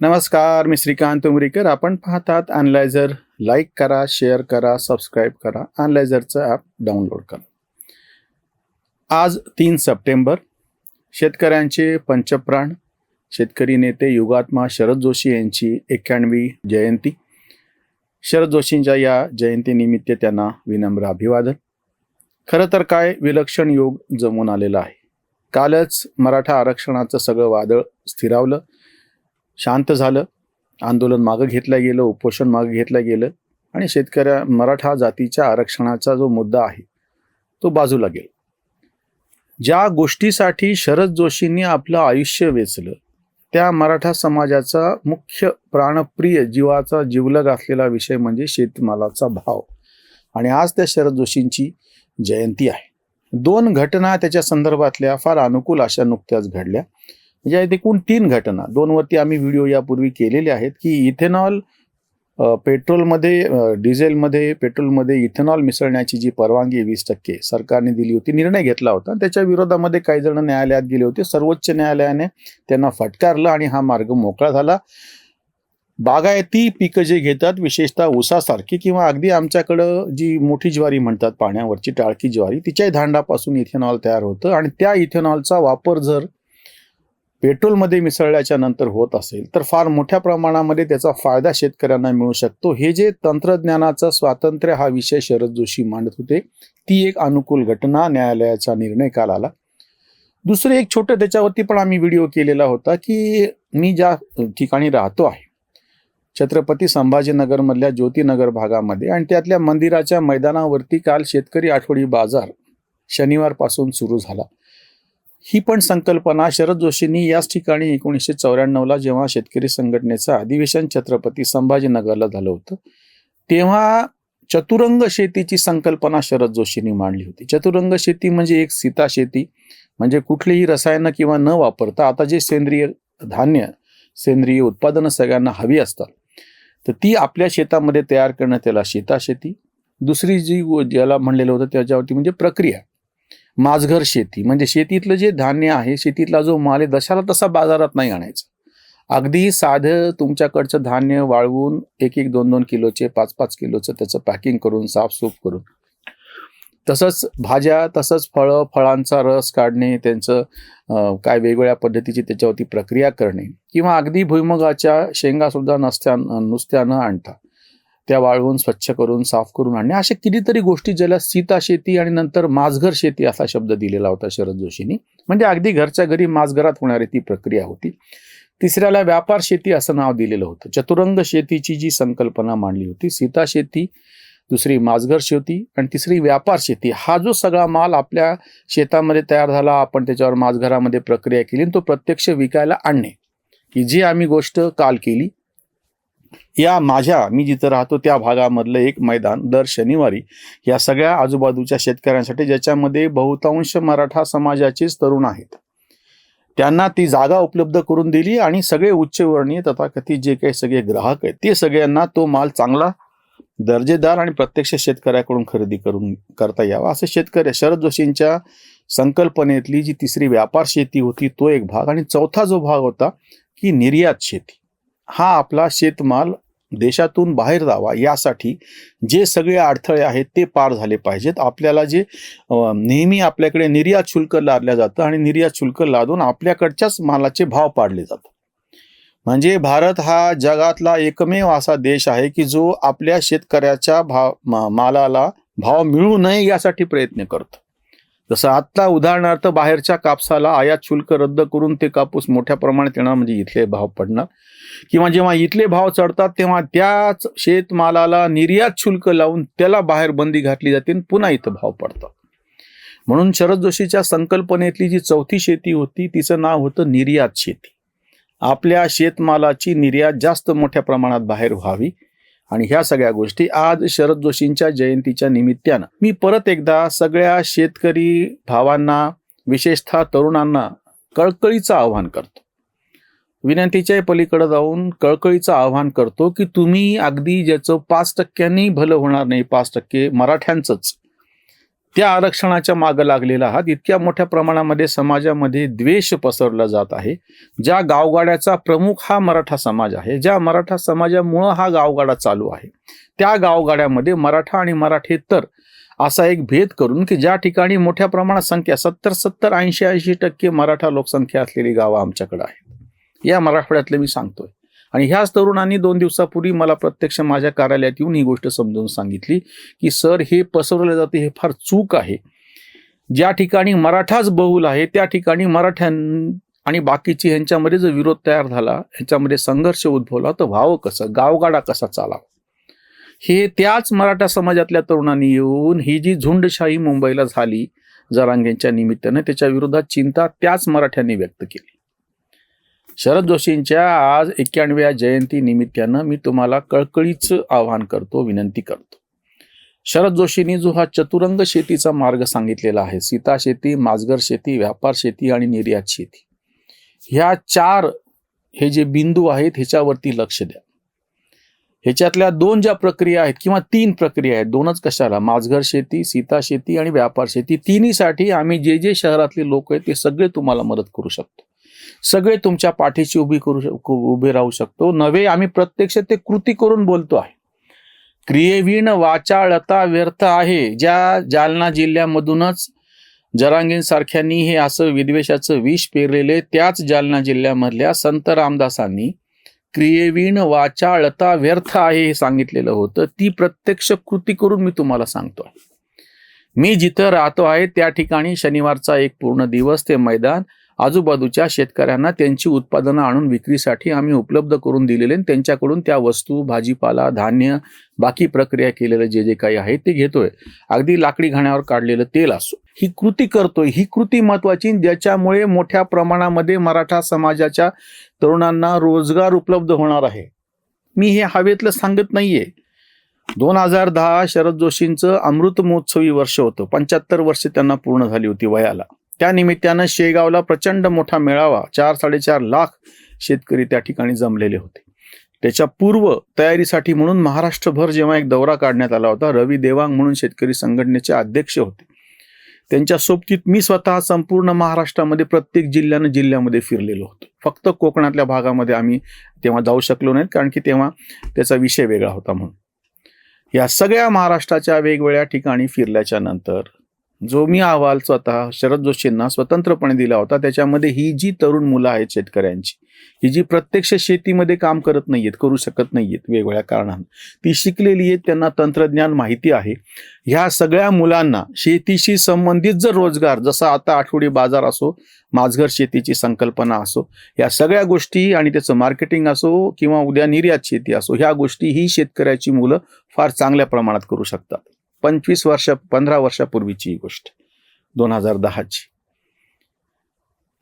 नमस्कार मी श्रीकांत उमरीकर. आपण पाहतात अनलायझर लाईक करा शेअर करा सबस्क्राईब करा. अनलायझरचं ॲप डाउनलोड करा. आज तीन सप्टेंबर. शेतकऱ्यांचे पंचप्राण. शेतकरी नेते युगात्मा शरद जोशी यांची एक्क्याण्णवी जयंती. शरद जोशींच्या या जयंतीनिमित्त त्यांना विनम्र अभिवादन. खरं तर काय विलक्षण योग जमून आलेला आहे. कालच मराठा आरक्षणाचं सगळं वादळ स्थिरावलं. शांत झालं. आंदोलन मागं घेतलं गेलं उपोषण मागं घेतलं गेलं आणि शेतकऱ्या मराठा जातीच्या आरक्षणाचा जो मुद्दा आहे तो बाजूला गेला. ज्या गोष्टीसाठी शरद जोशींनी आपलं आयुष्य वेचलं त्या मराठा समाजाचा मुख्य प्राणप्रिय जीवाचा जिवलग असलेला विषय म्हणजे शेतमालाचा भाव. आणि आज त्या शरद जोशींची जयंती आहे. दोन घटना त्याच्या संदर्भातल्या फार अनुकूल अशा नुकत्याच घडल्या. म्हणजे आहेत एकूण तीन घटना. दोनवरती आम्ही व्हिडिओ यापूर्वी केलेले आहेत की इथेनॉल पेट्रोलमध्ये डिझेलमध्ये पेट्रोलमध्ये इथेनॉल मिसळण्याची जी परवानगी वीस टक्के सरकारने दिली होती निर्णय घेतला होता. त्याच्या विरोधामध्ये काही जण न्यायालयात गेले होते. सर्वोच्च न्यायालयाने त्यांना फटकारलं आणि हा मार्ग मोकळा झाला. बागायती पिकं जे घेतात विशेषतः ऊसासारखी किंवा अगदी आमच्याकडं जी मोठी ज्वारी म्हणतात पाण्यावरची टाळकी ज्वारी तिच्याही धांडापासून इथेनॉल तयार होतं आणि त्या इथेनॉलचा वापर जर पेट्रोलमध्ये मिसळल्याच्या नंतर होत असेल तर फार मोठ्या प्रमाणामध्ये त्याचा फायदा शेतकऱ्यांना मिळू शकतो. हे जे तंत्रज्ञानाचं स्वातंत्र्य हा विषय शरद जोशी मांडत होते ती एक अनुकूल घटना न्यायालयाचा निर्णय काल आला. दुसरं एक छोटं त्याच्यावरती पण आम्ही व्हिडिओ केलेला होता की मी ज्या ठिकाणी राहतो आहे छत्रपती संभाजीनगरमधल्या ज्योतिनगर भागामध्ये आणि त्यातल्या मंदिराच्या मैदानावरती काल शेतकरी आठवडी बाजार शनिवारपासून सुरू झाला. ही पण संकल्पना शरद जोशींनी याच ठिकाणी एकोणीसशे चौऱ्याण्णवला जेव्हा शेतकरी संघटनेचं अधिवेशन छत्रपती संभाजीनगरला झालं होतं तेव्हा चतुरंग शेतीची संकल्पना शरद जोशींनी मांडली होती. चतुरंग शेती म्हणजे एक सीता शेती म्हणजे कुठलीही रसायनं किंवा न वापरता आता जे सेंद्रिय धान्य सेंद्रिय उत्पादनं सगळ्यांना हवी असतात तर ती आपल्या शेतामध्ये तयार करणं त्याला शेती. दुसरी जी ज्याला म्हणलेलं होतं त्याच्यावरती म्हणजे प्रक्रिया. माझघर शेती. म्हणजे शेतीतलं जे धान्य आहे शेतीतला जो माल आहे दशाला तसा बाजारात नाही आणायचा. अगदी साधं तुमच्याकडचं धान्य वाळवून एक एक दोन दोन किलोचे पाच पाच किलोचं त्याचं पॅकिंग करून साफसूफ करून. तसंच भाज्या तसंच फळं फळांचा रस काढणे त्यांचं काय वेगवेगळ्या पद्धतीची त्याच्यावरती प्रक्रिया करणे किंवा अगदी भुईमुगाच्या शेंगासुद्धा नसत्या नुसत्या न आणता. त्या वाळवून स्वच्छ करून साफ करून आणणे. अशा कितीतरी गोष्टी ज्याला सीता शेती आणि नंतर माझघर शेती असा शब्द दिलेला होता शरद जोशींनी. म्हणजे अगदी घरच्या घरी माझघरात होणारी ती प्रक्रिया होती. तिसऱ्याला व्यापार शेती असं नाव दिलेलं होतं. चतुरंग शेतीची जी संकल्पना मांडली होती सीता शेती दुसरी माझघर शेती आणि तिसरी व्यापार शेती हा जो सगळा माल आपल्या शेतामध्ये तयार झाला आपण त्याच्यावर माझघरामध्ये प्रक्रिया केली आणि तो प्रत्यक्ष विकायला आणणे. की जी आम्ही गोष्ट काल केली या माझ्या मी जिथं राहतो त्या भागामधलं एक मैदान दर शनिवारी. या सगळ्या आजूबाजूच्या शेतकऱ्यांसाठी ज्याच्यामध्ये बहुतांश मराठा समाजाचेच तरुण आहेत. त्यांना ती जागा उपलब्ध करून दिली आणि सगळे उच्चवर्णीय तथाकथित जे काही सगळे ग्राहक आहेत ते सगळ्यांना तो माल चांगला दर्जेदार आणि प्रत्यक्ष शेतकऱ्याकडून खरेदी करून करता यावा. असं शेतकरी शरद जोशींच्या संकल्पनेतली जी तिसरी व्यापार शेती होती तो एक भाग. आणि चौथा जो भाग होता की निर्यात शेती. हा आपला शेतमाल देशातून बाहेर जावा यासाठी जे सगळे अडथळे आहेत ते पार झाले पाहिजेत. आपल्याला जे नेहमी आपल्याकडे निर्यात शुल्क लादल्या जातं आणि निर्यात शुल्क लादून आपल्याकडच्याच मालाचे भाव पाडले जातात. म्हणजे भारत हा जगातला एकमेव असा देश आहे की जो आपल्या शेतकऱ्याच्या भाव मालाला भाव मिळू नये यासाठी प्रयत्न करतो. जसं आत्ता उदाहरणार्थ बाहेरच्या कापसाला आयात शुल्क रद्द करून ते कापूस मोठ्या प्रमाणात येणार म्हणजे इथले भाव पडणार. किंवा जेव्हा इथले भाव चढतात तेव्हा त्याच शेतमालाला निर्यात शुल्क लावून त्याला बाहेर बंदी घातली जाते आणि पुन्हा इथं भाव पडतात. म्हणून शरद जोशीच्या संकल्पनेतली जी चौथी शेती होती तिचं नाव होतं निर्यात शेती. आपल्या शेतमालाची निर्यात जास्त मोठ्या प्रमाणात बाहेर व्हावी आणि ह्या सगळ्या गोष्टी आज शरद जोशींच्या जयंतीच्या निमित्तानं. मी परत एकदा सगळ्या शेतकरी भावांना विशेषतः तरुणांना कळकळीचं आव्हान करतो. विनंतीच्या पलीकडे जाऊन कळकळीचं आव्हान करतो की तुम्ही अगदी ज्याचं पाच टक्क्यांनी भलं होणार नाही पाच टक्के मराठ्यांचंच. त्या आरक्षणाच्या मागं लागलेला आहात. इतक्या मोठ्या प्रमाणामध्ये समाजामध्ये द्वेष पसरला जात आहे. ज्या गावगाड्याचा प्रमुख हा मराठा समाज आहे. ज्या मराठा समाजामुळं हा गावगाडा चालू आहे. त्या गावगाड्यामध्ये मराठा आणि मराठेतर असा एक भेद करून की ज्या ठिकाणी मोठ्या प्रमाणात संख्या सत्तर सत्तर ऐंशी ऐंशी टक्के मराठा लोकसंख्या असलेली गावं आमच्याकडे आहेत. या मराठवाड्यातले मी सांगतोय. आणि ह्याच तरुणांनी दोन दिवसापूर्वी मला प्रत्यक्ष माझ्या कार्यालयात येऊन ही गोष्ट समजून सांगितली की सर हे पसरवलं जाते हे फार चूक आहे. ज्या ठिकाणी मराठाच बहुल आहे त्या ठिकाणी मराठ्यां आणि बाकीची ह्यांच्यामध्ये जो विरोध तयार झाला ह्याच्यामध्ये संघर्ष उद्भवला तर व्हावं कसं? गावगाडा कसा चालावा? हे त्याच मराठा समाजातल्या तरुणांनी येऊन ही जी झुंडशाही मुंबईला झाली जरांगेंच्या निमित्तानं त्याच्या विरोधात चिंता त्याच मराठ्यांनी व्यक्त केली. शरद जोशींच्या आज एक्क्याण्णव्या जयंती निमित्तानं मी तुम्हाला कळकळीचं आवाहन करतो विनंती करतो. शरद जोशींनी जो हा चतुरंग शेतीचा मार्ग सांगितलेला आहे सीता शेती माजगर शेती व्यापार शेती आणि निर्यात शेती ह्या चार हे जे बिंदू आहेत ह्याच्यावरती लक्ष द्या. ह्याच्यातल्या दोन ज्या प्रक्रिया आहेत किंवा तीन प्रक्रिया आहेत दोनच कशाला? माजघर शेती सीता शेती आणि व्यापार शेती तिन्हीसाठी आम्ही जे जे शहरातले लोक आहेत ते सगळे तुम्हाला मदत करू शकतो. सगळे तुमच्या पाठीशी उभी करू शक उभे राहू शकतो. नव्हे आम्ही प्रत्यक्ष ते कृती करून बोलतो आहे. क्रियेवीण वाचाळता व्यर्थ आहे. ज्या जालना जिल्ह्यामधूनच जरांगींसारख्यांनी हे असं विद्वेषाचं विष पेरलेले त्याच जालना जिल्ह्यामधल्या संत रामदासांनी क्रियेवीण वाचाळता व्यर्थ आहे हे सांगितलेलं होतं. ती प्रत्यक्ष कृती करून मी तुम्हाला सांगतो मी जिथं राहतो आहे त्या ठिकाणी शनिवारचा एक पूर्ण दिवस ते मैदान आजूबाजूच्या शेतकऱ्यांना त्यांची उत्पादनं आणून विक्रीसाठी आम्ही उपलब्ध करून दिलेले आणि त्यांच्याकडून त्या वस्तू भाजीपाला धान्य बाकी प्रक्रिया केलेलं जे जे काही आहे ते घेतोय. अगदी लाकडी घाण्यावर काढलेलं तेल असो. ही कृती करतोय. ही कृती महत्वाची ज्याच्यामुळे मोठ्या प्रमाणामध्ये मराठा समाजाच्या तरुणांना रोजगार उपलब्ध होणार आहे. मी हे हवेतलं सांगत नाहीये. दोन हजार दहा शरद जोशींचं अमृत महोत्सवी वर्ष होतं. पंच्याहत्तर वर्ष त्यांना पूर्ण झाली होती वयाला. त्या निमित्तानं शेगावला प्रचंड मोठा मेळावा चार साडेचार लाख शेतकरी त्या ठिकाणी जमलेले होते. त्याच्या पूर्व तयारीसाठी म्हणून महाराष्ट्रभर जेव्हा एक दौरा काढण्यात आला होता रवी देवांग म्हणून शेतकरी संघटनेचे अध्यक्ष होते. त्यांच्या सोबतीत मी स्वतः संपूर्ण महाराष्ट्रामध्ये प्रत्येक जिल्ह्यानं जिल्ह्यामध्ये फिरलेलो होतो. फक्त कोकणातल्या भागामध्ये आम्ही तेव्हा जाऊ शकलो नाहीत कारण की तेव्हा त्याचा विषय वेगळा होता म्हणून. या सगळ्या महाराष्ट्राच्या वेगवेगळ्या ठिकाणी फिरल्याच्या नंतर जो मी अहवाल स्वतः शरद जोशींना स्वतंत्रपणे दिला होता त्याच्यामध्ये ही जी तरुण मुलं आहेत शेतकऱ्यांची ही जी प्रत्यक्ष शेतीमध्ये काम करत नाहीयेत करू शकत नाहीयेत वेगवेगळ्या कारणानं ती शिकलेली आहेत त्यांना तंत्रज्ञान माहिती आहे. ह्या सगळ्या मुलांना शेतीशी संबंधित जर रोजगार जसा आता आठवडी बाजार असो माझघर शेतीची संकल्पना असो या सगळ्या गोष्टी आणि त्याचं मार्केटिंग असो किंवा उद्या निर्यात शेती असो ह्या गोष्टी ही शेतकऱ्याची मुलं फार चांगल्या प्रमाणात करू शकतात. पंचवीस वर्ष पंधरा वर्षापूर्वीची ही गोष्ट दोन हजार दहाची.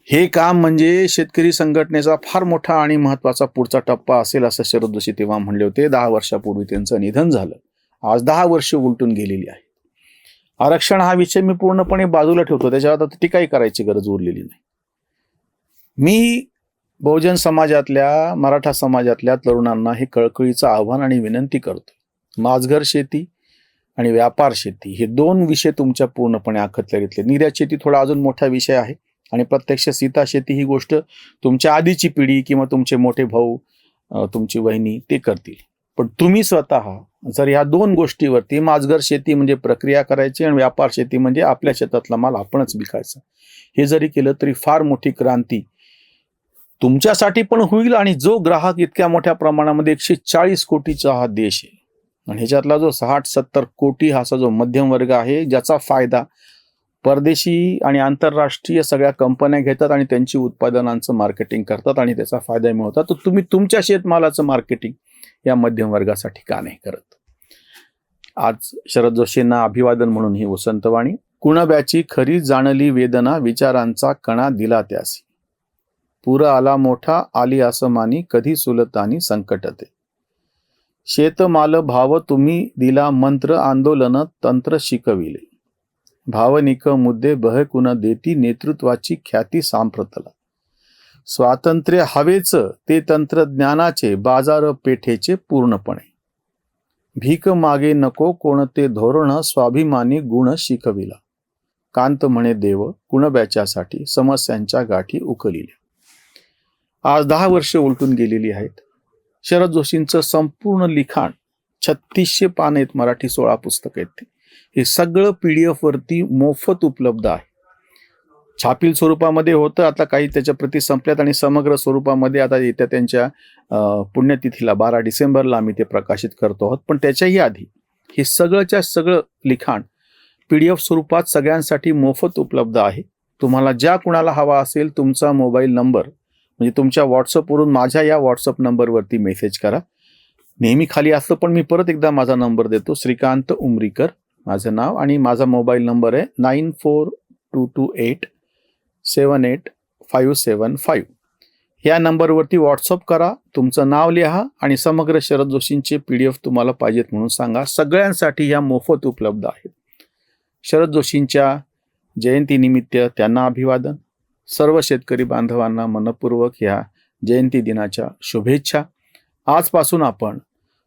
हे काम म्हणजे शेतकरी संघटनेचा फार मोठा आणि महत्त्वाचा पुढचा टप्पा असेल असं शरद जोशी तेव्हा म्हणले होते. दहा वर्षापूर्वी त्यांचं निधन झालं. आज दहा वर्ष उलटून गेलेली आहे आरक्षण हा विषय मी पूर्णपणे बाजूला ठेवतो. त्याच्यावर आता टीकाही करायची गरज उरलेली नाही. मी बहुजन समाजातल्या मराठा समाजातल्या तरुणांना हे कळकळीचं आव्हान आणि विनंती करतो. माझघर शेती आणि व्यापार शेती हे दोन विषय तुमच्या पूर्णपणे आखतल्या घेतले निर्यात शेती थोडा अजून मोठा विषय आहे आणि प्रत्यक्ष सीता शेती ही गोष्ट तुमच्या आधीची पिढी किंवा तुमचे मोठे भाऊ तुमची वहिनी ते करतील. पण तुम्ही स्वतः जर ह्या दोन गोष्टीवरती माजगर शेती म्हणजे प्रक्रिया करायची आणि व्यापार शेती म्हणजे आपल्या शेतातला माल आपणच विकायचा. हे जरी केलं तरी फार मोठी क्रांती तुमच्यासाठी पण होईल आणि जो ग्राहक इतक्या मोठ्या प्रमाणामध्ये एकशे चाळीस कोटीचा हा देश आहे. आणि ह्याच्यातला जो साठ सत्तर कोटी हा असा जो मध्यम वर्ग आहे ज्याचा फायदा परदेशी आणि आंतरराष्ट्रीय सगळ्या कंपन्या घेतात आणि त्यांची उत्पादनांचं मार्केटिंग करतात आणि त्याचा फायदा मिळवतात. तर तुम्ही तुमच्या शेतमालाचं मार्केटिंग या मध्यम वर्गासाठी का नाही करत? आज शरद जोशींना अभिवादन म्हणून ही वसंतवाणी कुणब्याची खरी जाणली वेदना विचारांचा कणा दिला त्यासी. पुर आला मोठा आली असमानी कधी सुलतानी संकटते शेतमाल भाव तुम्ही दिला मंत्र आंदोलन तंत्र शिकविले. भावनिक मुद्दे बहकुन देती नेतृत्वाची ख्याती सांप्रतला. स्वातंत्र्य हवेच ते तंत्रज्ञानाचे बाजार पेठेचे पूर्णपणे. भीक मागे नको कोणते धोरण स्वाभिमानी गुण शिकविला. कांत म्हणे देव कुणब्याच्यासाठी समस्यांच्या गाठी उकलिल्या. आज दहा वर्ष उलटून गेलेली आहेत. शरद जोशींचं संपूर्ण लिखाण छत्तीसशे पान आहेत मराठी सोळा पुस्तक आहेत ते. हे सगळं पी डी एफवरती मोफत उपलब्ध आहे. छापील स्वरूपामध्ये होतं आता काही त्याच्या प्रती संपल्यात आणि समग्र स्वरूपामध्ये आता येत्या त्यांच्या पुण्यतिथीला बारा डिसेंबरला आम्ही ते प्रकाशित करतो आहोत. पण त्याच्याही आधी हे सगळंच्या सगळं लिखाण पी डी एफ स्वरूपात सगळ्यांसाठी मोफत उपलब्ध आहे. तुम्हाला ज्या कुणाला हवा असेल तुमचा मोबाईल नंबर म्हणजे तुमच्या व्हॉट्सअपवरून माझ्या या व्हॉट्सअप नंबरवरती मेसेज करा. नेहमी खाली असतं पण मी परत एकदा माझा नंबर देतो. श्रीकांत उमरीकर माझं नाव आणि माझा मोबाईल नंबर आहे nine four two two eight seven eight five seven five या नंबरवरती व्हॉट्सअप करा तुमचं नाव लिहा आणि समग्र शरद जोशींचे पी डी एफ तुम्हाला पाहिजेत म्हणून सांगा. सगळ्यांसाठी ह्या मोफत उपलब्ध आहेत. शरद जोशींच्या जयंतीनिमित्त त्यांना अभिवादन. सर्व शेतकरी बांधवांना मनपूर्वक ह्या जयंती दिनाच्या शुभेच्छा. आजपासून आपण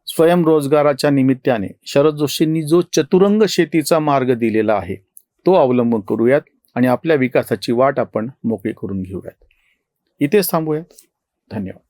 स्वयंरोजगाराच्या निमित्ताने शरद जोशींनी जो चतुरंग शेतीचा मार्ग दिलेला आहे तो अवलंब करूयात आणि आपल्या विकासाची वाट आपण मोकळी करून घेऊयात. इथेच थांबूयात. धन्यवाद.